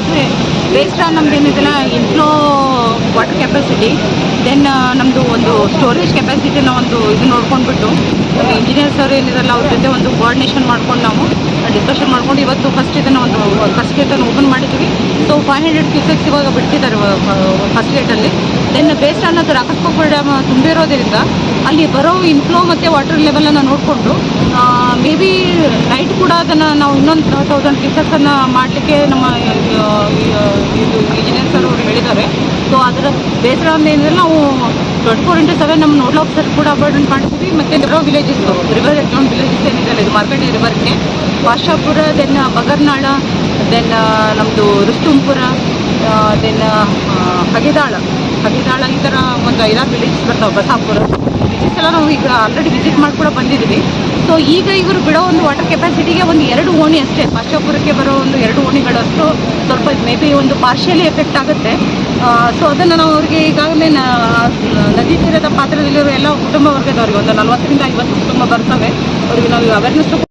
ಇದ್ದರೆ ವೇಸ್ಟ್ ನಮ್ದು ಏನಿದೆಲ್ಲ ಇನ್ಫ್ಲೋ ವಾಟರ್ ಕೆಪಾಸಿಟಿ ದೆನ್ ನಮ್ಮದು ಒಂದು ಸ್ಟೋರೇಜ್ ಕೆಪಾಸಿಟಿನ ಒಂದು ಇದು ನೋಡ್ಕೊಂಡ್ಬಿಟ್ಟು, ನಮ್ಮ ಇಂಜಿನಿಯರ್ಸ್ ಅವರು ಏನಿರಲ್ಲ ಅವ್ರ ಜೊತೆ ಒಂದು ಕೋಆರ್ಡಿನೇಷನ್ ಮಾಡ್ಕೊಂಡು ನಾವು ಡಿಸ್ಕಷನ್ ಮಾಡ್ಕೊಂಡು ಇವತ್ತು ಫಸ್ಟ್ ಇದನ್ನು ಒಂದು ಫಸ್ಟ್ ಗೇಟನ್ನು ಓಪನ್ ಮಾಡಿದ್ದೀವಿ ಸೊ ಫೈವ್ ಹಂಡ್ರೆಡ್ ಕ್ಯೂಸೆಕ್ಸ್ ಇವಾಗ ಬಿಡ್ತಿದ್ದಾರೆ ಫಸ್ಟ್ ಗೇಟಲ್ಲಿ ದೆನ್ ಬೇಸ್ ಅನ್ನೋದು ರಾಕಸ್ಕೋಪ ತುಂಬಿರೋದ್ರಿಂದ, ಅಲ್ಲಿ ಬರೋ ಇನ್ಫ್ಲೋ ಮತ್ತು ವಾಟರ್ ಲೆವೆಲನ್ನು ನೋಡಿಕೊಂಡು ಕೂಡ ಅದನ್ನು ನಾವು ಇನ್ನೊಂದು ತೌಸಂಡ್ ಪೀಸಸನ್ನು ಮಾಡಲಿಕ್ಕೆ ನಮ್ಮ ಇದು ಇದು ಇಂಜಿನಿಯರ್ಸ್ ಅವರು ಹೇಳಿದ್ದಾರೆ. ಸೊ ಅದರ ಬೇಸರ ಏನಿದ್ರೆ ನಾವು ಟ್ವೆಂಟಿ ಫೋರ್ ಇಂಟು ಸೆವೆನ್ ನಮ್ಮ ನೋಡ್ಲ ಆಫೀಸರ್ ಕೂಡ ಅಪಾಯಿಂಟ್ಮೆಂಟ್ ಮಾಡ್ತೀವಿ ಮತ್ತು river villages river account villages ಏನಿದೆ ಇದು ಮಾರ್ಕಂಡಿ ರಿವರ್ಗೆ ವಾಶಾಪುರ ದೆನ್ ಬಗರ್ನಾಳ ದೆನ್ ನಮ್ಮದು ರುಸ್ತುಂಪುರ ದೆನ್ ಹಗೆದಾಳ ಹಗೆದಾಳ ಈ ಥರ ಒಂದು ಐದಾರು ಬಿಲ್ಡಿಂಗ್ಸ್ ಬರ್ತಾವೆ, ಬಸಾಪುರ. ವಿಲೇಜಸ್ ಎಲ್ಲ ನಾವು ಈಗ ಆಲ್ರೆಡಿ ವಿಸಿಟ್ ಮಾಡಿ ಕೂಡ ಬಂದಿದ್ದೀವಿ ಸೊ ಈಗ ಇವರು ಬಿಡೋ ಒಂದು ವಾಟರ್ ಕೆಪಾಸಿಟಿಗೆ ಒಂದು ಎರಡು ಓಣಿ ಅಷ್ಟೇ. ಪಾಶಾಪುರಕ್ಕೆ ಬರೋ ಒಂದು ಎರಡು ಓಣಿಗಳಷ್ಟು ಸ್ವಲ್ಪ ಮೇ ಬಿ ಒಂದು ಪಾರ್ಷಿಯಲಿ ಎಫೆಕ್ಟ್ ಆಗುತ್ತೆ. ಸೊ ಅದನ್ನು ನಾವು ಅವ್ರಿಗೆ ಈಗಾಗಲೇ ನದಿ ತೀರದ ಪಾತ್ರದಲ್ಲಿರೋ ಎಲ್ಲ ಕುಟುಂಬ ವರ್ಗದವ್ರಿಗೆ, ಒಂದು ನಲವತ್ತರಿಂದ ಐವತ್ತು ಕುಟುಂಬ ಬರ್ತವೆ. ಅವ್ರಿಗೆ ನಾವು ಅವೇರ್ನೆಸ್